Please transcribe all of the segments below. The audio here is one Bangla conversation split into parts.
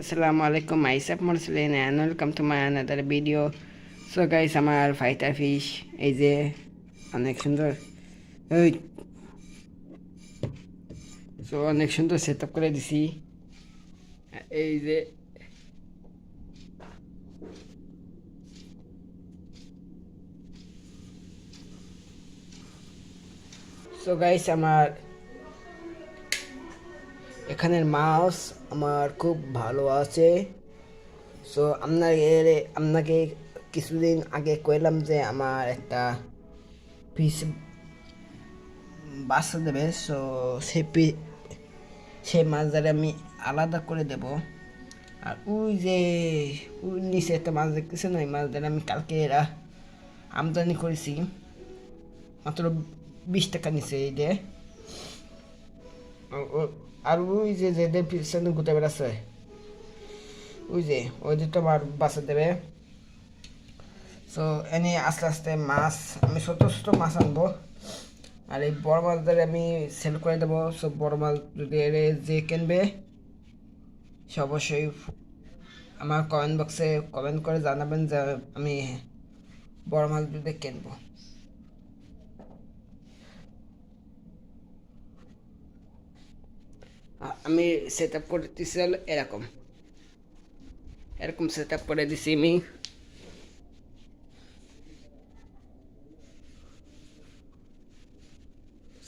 আসসালামু আলাইকুম মাইসাফ মরসলিন and welcome to my another video so guys আমার ফাইটার ফিশ এই যে অনেক সুন্দর। ওই সো অনেক সুন্দর সেট আপ করে দিছি। এই যে। সো গাইস আমার এখানের মাছ আমার খুব ভালো আছে। সো আপনাকে আপনাকে কিছুদিন আগে কইলাম যে আমার একটা পিস বাচ্চা দেবে। সো সে পি সেই মাছদারে আমি আলাদা করে দেব। আর ওই যে, ওই নিচে একটা মাছ দেখতেছে না ওই মাছদারে আমি কালকে এরা আমদানি করেছি। মাত্র বিশ টাকা নিচে এই যে। আর ওই যে যেদের পিছনে ঘুরতে বেড়াচ্ছে, ওই যে ওই যে তোমার বাসা দেবে। সো এনে আস্তে আস্তে মাছ, আমি ছোট ছোট মাছ আনব। আর এই বড় মাছদের আমি সেল করে দেবো। সো বড় মাছ যদি যে কিনবে, সে অবশ্যই আমার কমেন্ট বক্সে কমেন্ট করে জানাবেন যে আমি বড় মাছ যদি কিনবো। আমি সেট আপ করে দিচ্ছি হলো এরকম। এরকম সেট আপ করে দিছি আমি।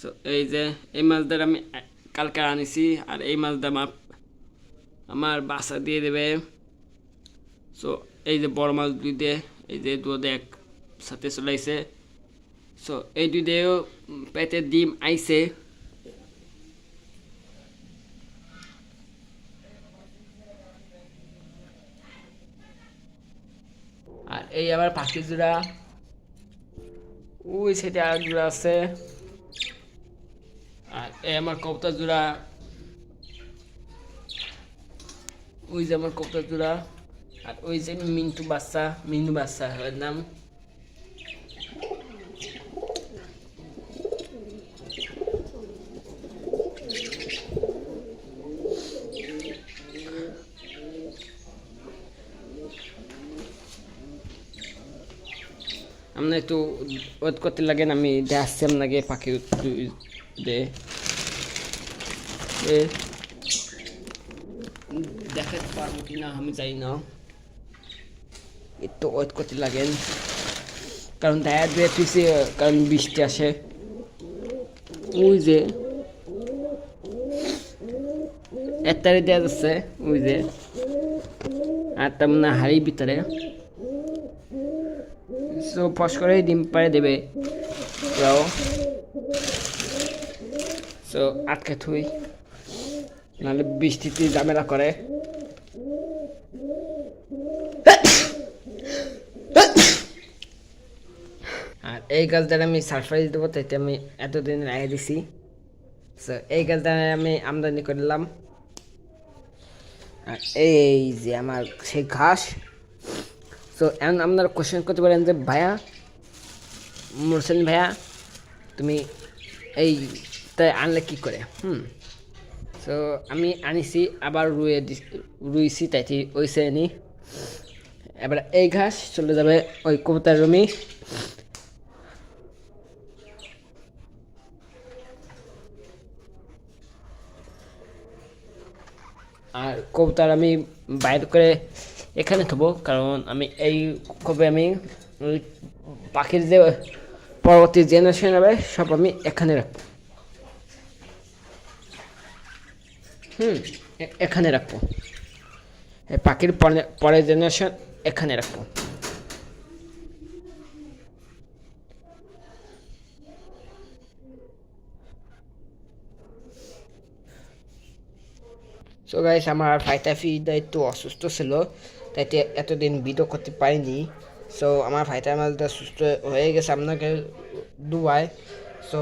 সো এই যে, এই মাছদের আমি কালকে আনিছি, আর এই মাছটা আমার আমার বাসা দিয়ে দেবে। সো এই যে বড় মাছ দুই দে এই যে দুধ এক সাথে চলে আইছে সো এই দুই দেও পেটে ডিম আইছে আর এই আবার পাখি জোড়া। ওই সেটা আর জোড়া আছে। আর এই আমার কবতা জোড়া। ওই যে আমার কবতা জোড়া। আর ওই যে মিন্টু বাচ্চা মিন্টু বাচ্চা নাম। আপনার একটু ওয়েট করতে লাগেন আমি দেখাচ্ছি আপনাকে পাখি দে। দেখাতে পারব কি না আমি জানি না। একটু ওয়েট করতে লাগেন কারণ দেখা দিয়ে পিছিয়ে কারণ বৃষ্টি আসে। ওই যে এক তারিখ দেওয়া যাচ্ছে, ওই যে। আর তার মানে হাড়ির ভিতরে। সো ফস করে ডিম পাড়ে দেবে। ওরাও সো আটকে থুই। নাহলে বৃষ্টিতে ঝামেলা করে। আর এই গাছ দ্বারা আমি সারপ্রাইজ দেবো তাইতে আমি এতদিন আগে দিছি। সো এই গাছ দ্বারা আমি আমদানি করলাম আর এই যে আমার সেই ঘাস। সো এখন আপনারা কোশ্চেন করতে পারেন যে, ভাইয়া মুরসেন ভাইয়া, তুমি এই তাই আনলে কী করে? হুম। সো আমি আনিছি, আবার রুয়ে রুইছি তাইতে ওইসে আনি এবার এই ঘাস চলে যাবে ওই কবুতার রুমি। আর কবুতর আমি বাইর করে এখানে থবো, কারণ আমি এই কবে আমি পাখির যে পরবর্তী জেনারেশন হবে, সব আমি এখানে রাখব। হুম এখানে রাখব। পাখির পরে জেনারেশন এখানে রাখব। সো গাইস আমার ফাইটাফিটা একটু অসুস্থ ছিল তাই এতদিন ভিডিও করতে পারিনি সো আমার ফাইটার মাছটা সুস্থ হয়ে গেছে আপনাকে দুবাই সো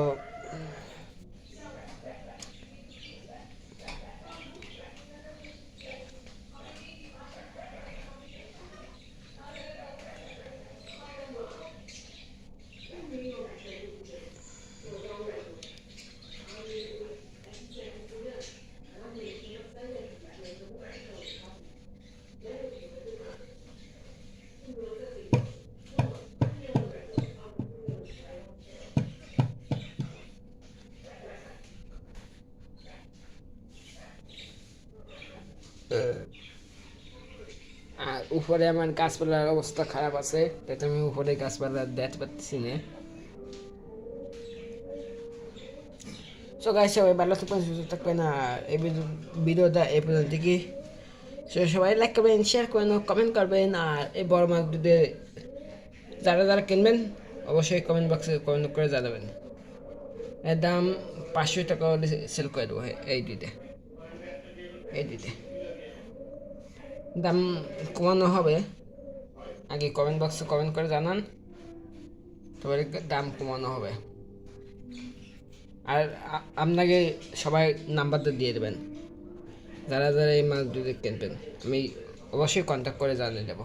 আর উপরে আমার গাছপালার অবস্থা খারাপ আছে, তাই আমি উপরে গাছপালা দেখতে পাচ্ছি না। সো গাইস সবাই ভালো থাকবেন, সুস্থ থাকবেন, আর এই ভিডিও- ভিডিওটা এই পর্যন্ত কি সবাই লাইক করবেন শেয়ার করবেন কমেন্ট করবেন, আর এই বড় মাছ দুধে যারা যারা কিনবেন, অবশ্যই কমেন্ট বক্সে কমেন্ট করে জানাবেন। এর দাম পাঁচশো টাকা সেল করে দেবো, এই দুইটা। এই দুইটা। দাম কমানো হবে। আগে কমেন্ট বক্সে কমেন্ট করে জানান। তবে দাম কমানো হবে। আর আপনাকে সবাই নাম্বারটা দিয়ে দেবেন। যারা যারা এই মাছ দুধে কিনবেন, আমি অবশ্যই কন্ট্যাক্ট করে জানিয়ে দেবো।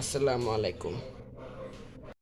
আসসালামু আলাইকুম।